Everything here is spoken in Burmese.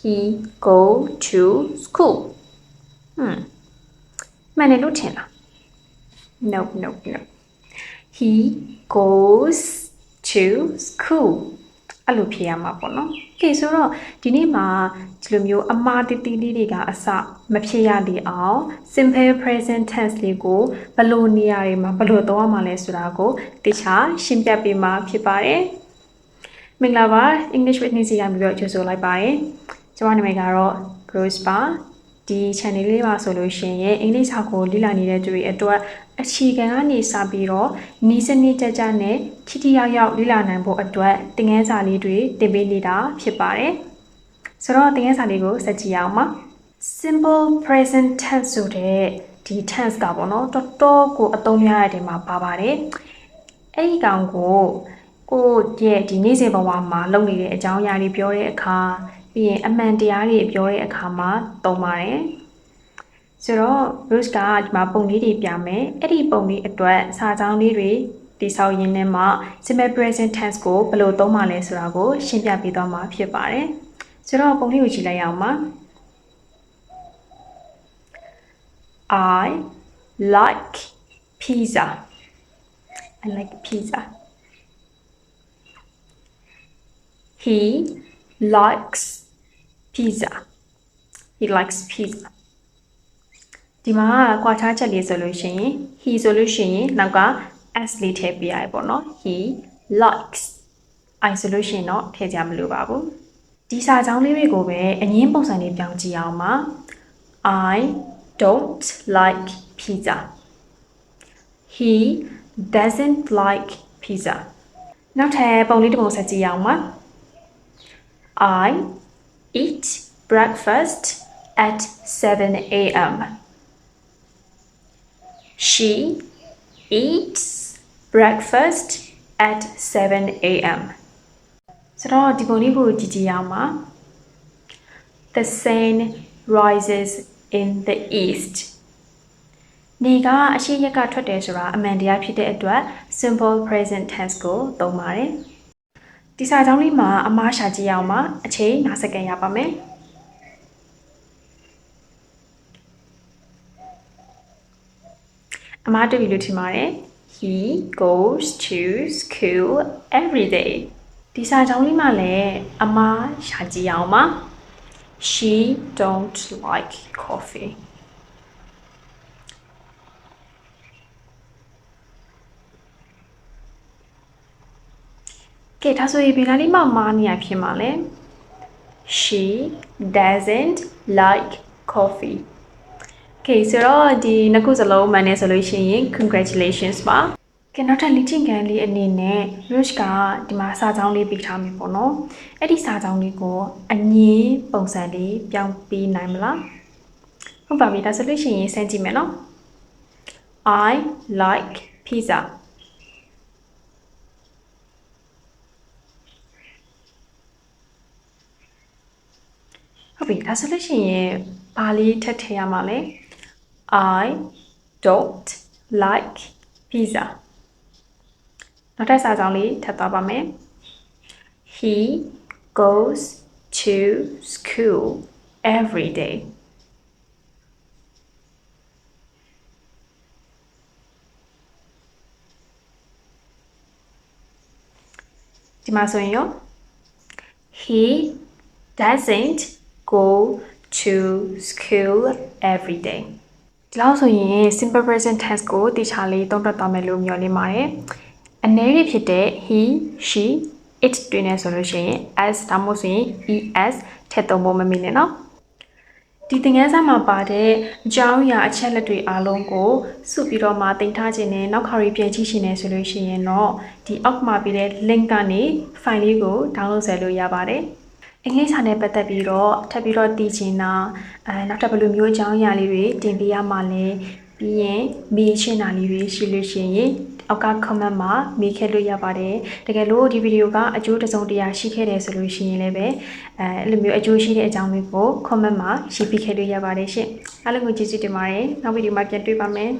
he go to school ဟွန်းမှန်တယ်လို့ထင်လား no no no he goes to school အဲ့လိုဖြေရမှာပေါ့နော်။ Okay ဆိုတော့ဒီနေ့မှာဒီလိုမျိုးအမှားတတိလေးတွေကအစမဖြစ်ရလေအောင် simple present tense လေးကိုဘယ်လိုနေရာတွေမှာဘယ်လိုသုံးရမှာလဲဆိုတာကိုတခြားရှင်းပြပေးမှာဖြစ်ပါတယ်။မင်္ဂလာပါ English with Nisi ရပြီးတော့ကြိုဆိုလိုက်ပါတယ်။ ကျွန်မနာမည်ကတော့ Rose ပါ။ဒီ channel လေးပါဆိုလို့ရှိရင်အင်္ဂလိပ်စာကိုလေ့လာနေတဲ့သူတွေအတွက်အခြေခံကနေစပြီးတော့နီးစနစ်ကြကြနဲ့ထိထိရောက်ရောက်လေ့လာနိုင်ဖို့အတွက်သင်ခန်းစာလေးတွေတင်ပေးနေတာဖြစ်ပါတယ်။ဆိုတော့သင်ခန်းစာလေးကိုစကြည့်အောင်ပါ။ simple present tense ဆိုတဲ့ဒီ tense ကပေါ့နော်တော်တော်ကိုအသုံးများတဲ့နေရာမှာပါပါတယ်။အဲ့ဒီကောင်ကိုကိုရဲ့ဒီနေ့စဉ်ဘဝမှာလုပ်နေတဲ့အကြောင်းအရာတွေပြောတဲ့အခါ ပြီးရင်အမှန်တရားတွေပြောတဲ့အခါမှာသုံးပါတယ်။ဆိုတော့ Bruce ကဒီမှာပုံလေးတွေပြမယ်အဲ့ဒီပုံလေးအတွက်စာကြောင်းလေးတွေတိဆောက်ရင်းနဲ့မှ simple present tense ကိုဘယ်လိုသုံးမှလဲဆိုတာကိုရှင်းပြပေးသွားမှာဖြစ်ပါတယ်ဆိုတော့ပုံလေးကိုကြည့်လိုက်အောင်ပါ I like pizza I like pizza He likes pizza He likes pizza ဒီမှာကွာခြားချက်လေးဆိုလို့ရှိရင် he ဆိုလို့ရှိရင်နောက်က s လေးထည့်ပြရတယ်ပေါ့နော် he likes i ဆိုလို့ရှိရင်တော့ထည့်ကြမလို့ပါဘူးဒီစာကြောင်းလေးတွေကိုပဲအငင်းပုံစံလေးပြောင်းကြည့်အောင်ပါ I don't like pizza he doesn't like pizza နောက်ထပ်ပုံလေးတစ်ပုံဆက်ကြည့်အောင်ပါ I eat breakfast at 7 a.m. She eats breakfast at 7 a.m. ဆိုတော့ဒီပုံလေးကိုကြည့်ကြည့်ရအောင်ပါ The sun rises in the east နေကအရှိရက်ကထွက်တယ်ဆိုတာအမှန်တရားဖြစ်တဲ့အတွက် simple present tense ကိုသုံးပါတယ် ဒီစာကြောင်းလေးမှာအမားရှာကြည့်အောင်ပါအချိန်50စက္ကန့်ရပါမယ်အမားတွေ့ပြီလို့ထင်ပါတယ် he goes to school every day ဒီစာကြောင်းလေးမှာလည်းအမားရှာကြည့်အောင်ပါ she don't like coffee ကဲဒါဆိုရင်ဘယ်လားလေးမှမားနေရဖြစ်မှာလဲ she doesn't like coffee ကဲဆိုတော့ဒီနှစ်ခုစလုံးမှန်နေဆိုလို့ရှိရင် congratulations ပါကဲနောက်ထပ်လေ့ကျင့်ခန်းလေးအနေနဲ့ Rush ကဒီမှာစာကြောင်းလေးပေးထားမယ်ပေါ့နော်အဲ့ဒီစာကြောင်းလေးကိုအငင်းပုံစံလေးပြောင်းပေးနိုင်မလားဟုတ်ပါပြီဒါဆိုလို့ရှိရင်စမ်းကြည့်မယ်နော် I like pizza ပြီဒါဆိုလို့ရှိရင်ဘာလေးထပ်ထည့်ရမှာလဲ I don't like pizza နောက်ထပ်စာကြောင်းလေးထပ်သွားပါမယ် He goes to school every day ဒီမှာဆိုရင်ရော he doesn't go to school every day ဒီလောက်ဆိုရင် simple present tense ကိုတခြားလေးသုံးသပ်သွားမယ်လို့မျှော်လင့်ပါတယ်။အနေရဖြစ်တဲ့ he, she, it တွေနဲ့ဆိုလို့ရှိရင် s ဒါမှမဟုတ်ဆိုရင် es ထည့်သုံးဖို့မမီနဲ့နော်။ဒီသင်ခန်းစာမှာပါတဲ့အကြောင်းအရာအချက်လက်တွေအားလုံးကိုစုပြီးတော့မှတင်ထားခြင်းနဲ့နောက်ခါရီပြန်ကြည့်ရှင်နေဆိုလို့ရှိရင်တော့ဒီအောက်မှာပြတဲ့ link ကနေ file လေးကို download ဆယ်လို့ရပါတယ်။ အင်္ဂလိပ်စာနဲ့ပတ်သက်ပြီးတော့ထပ်ပြီးတော့တည်ချင်တာအဲနောက်ထပ်ဘယ်လိုမျိုးအကြောင်းအရာလေးတွေတင်ပေးရမှာလဲပြီးရင်မေးချင်တာလေးတွေရှိလို့ရှိရင်အောက်က comment မှာမေးခဲ့လို့ရပါတယ်တကယ်လို့ဒီဗီဒီယိုကအကျိုးတစုံတရာရှိခဲ့တယ်ဆိုလို့ရှိရင်လည်းပဲအဲအဲ့လိုမျိုးအကျိုးရှိတဲ့အကြောင်းတွေကို comment မှာရေးပေးခဲ့လို့ရပါတယ်ရှင်အားလုံးကိုကျေးဇူးတင်ပါတယ်နောက်ဗီဒီယိုမှာပြန်တွေ့ပါမယ်